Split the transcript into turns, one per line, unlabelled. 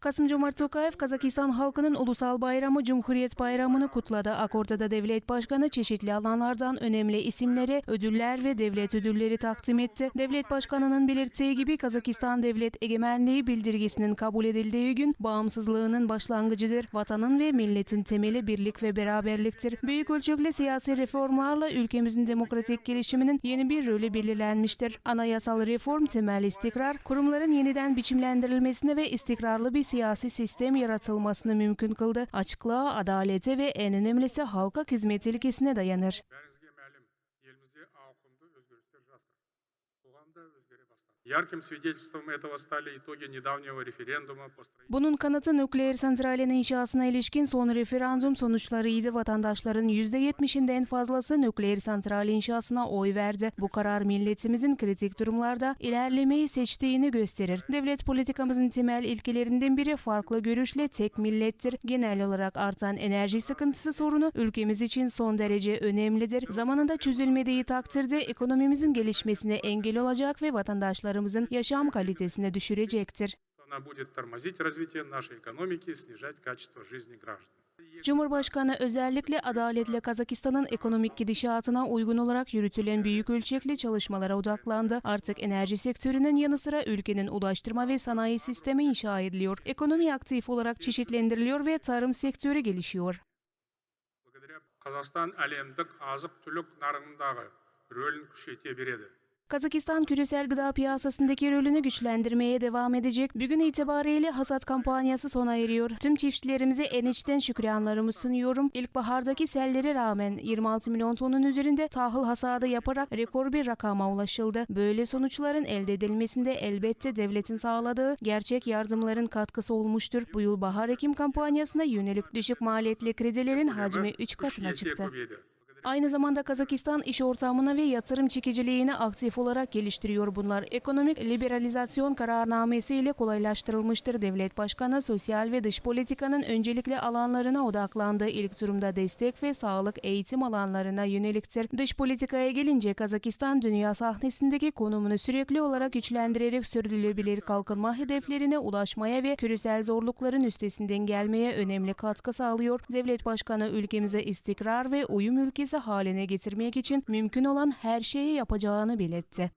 Kasım-Jomart Tokayev Kazakistan halkının ulusal bayramı Cumhuriyet Bayramı'nı kutladı. Akorda devlet başkanı çeşitli alanlardan önemli isimlere ödüller ve devlet ödülleri takdim etti. Devlet başkanının belirttiği gibi Kazakistan devlet egemenliği bildirgesinin kabul edildiği gün bağımsızlığının başlangıcıdır. Vatanın ve milletin temeli birlik ve beraberliktir. Büyük ölçekli siyasi reformlarla ülkemizin demokratik gelişiminin yeni bir rolü belirlenmiştir. Anayasal reform temel istikrar, kurumların yeniden biçimlendirilmesine ve istikrarlı bir siyasi sistem yaratılmasını mümkün kıldı. Açıklığa, adalete ve en önemlisi halka hizmet ilkesine dayanır. Bunun kanıtı nükleer santralin inşasına ilişkin son referandum sonuçlarıydı. Vatandaşların %70'inden fazlası nükleer santral inşasına oy verdi. Bu karar milletimizin kritik durumlarda ilerlemeyi seçtiğini gösterir. Devlet politikamızın temel ilkelerinden biri farklı görüşle tek millettir. Genel olarak artan enerji sıkıntısı sorunu ülkemiz için son derece önemlidir. Zamanında çözülmediği takdirde ekonomimizin gelişmesine engel olacak ve vatandaşlarımızın yaşam kalitesine düşürecektir. Cumhurbaşkanı özellikle adaletle Kazakistan'ın ekonomik gidişatına uygun olarak yürütülen büyük ölçekli çalışmalara odaklandı. Artık enerji sektörünün yanı sıra ülkenin ulaştırma ve sanayi sistemi inşa ediliyor. Ekonomi aktif olarak çeşitlendiriliyor ve tarım sektörü gelişiyor.
Kazakistan alemdik azık tülük narındagı rolünü küşeyte beredi.
Kazakistan küresel gıda piyasasındaki rolünü güçlendirmeye devam edecek. Bugün itibariyle hasat kampanyası sona eriyor. Tüm çiftçilerimize en içten şükranlarımı sunuyorum. İlkbahardaki sellere rağmen 26 milyon tonun üzerinde tahıl hasadı yaparak rekor bir rakama ulaşıldı. Böyle sonuçların elde edilmesinde elbette devletin sağladığı gerçek yardımların katkısı olmuştur. Bu yıl bahar ekim kampanyasına yönelik düşük maliyetli kredilerin hacmi 3 katına çıktı. Aynı zamanda Kazakistan iş ortamına ve yatırım çekiciliğini aktif olarak geliştiriyor bunlar. Ekonomik liberalizasyon kararnamesiyle kolaylaştırılmıştır. Devlet Başkanı sosyal ve dış politikanın öncelikli alanlarına odaklandığı ilk durumda destek ve sağlık eğitim alanlarına yöneliktir. Dış politikaya gelince Kazakistan dünya sahnesindeki konumunu sürekli olarak güçlendirerek sürdürülebilir kalkınma hedeflerine ulaşmaya ve küresel zorlukların üstesinden gelmeye önemli katkı sağlıyor. Devlet Başkanı ülkemize istikrar ve uyum ülkesi parçası haline getirmek için mümkün olan her şeyi yapacağını belirtti.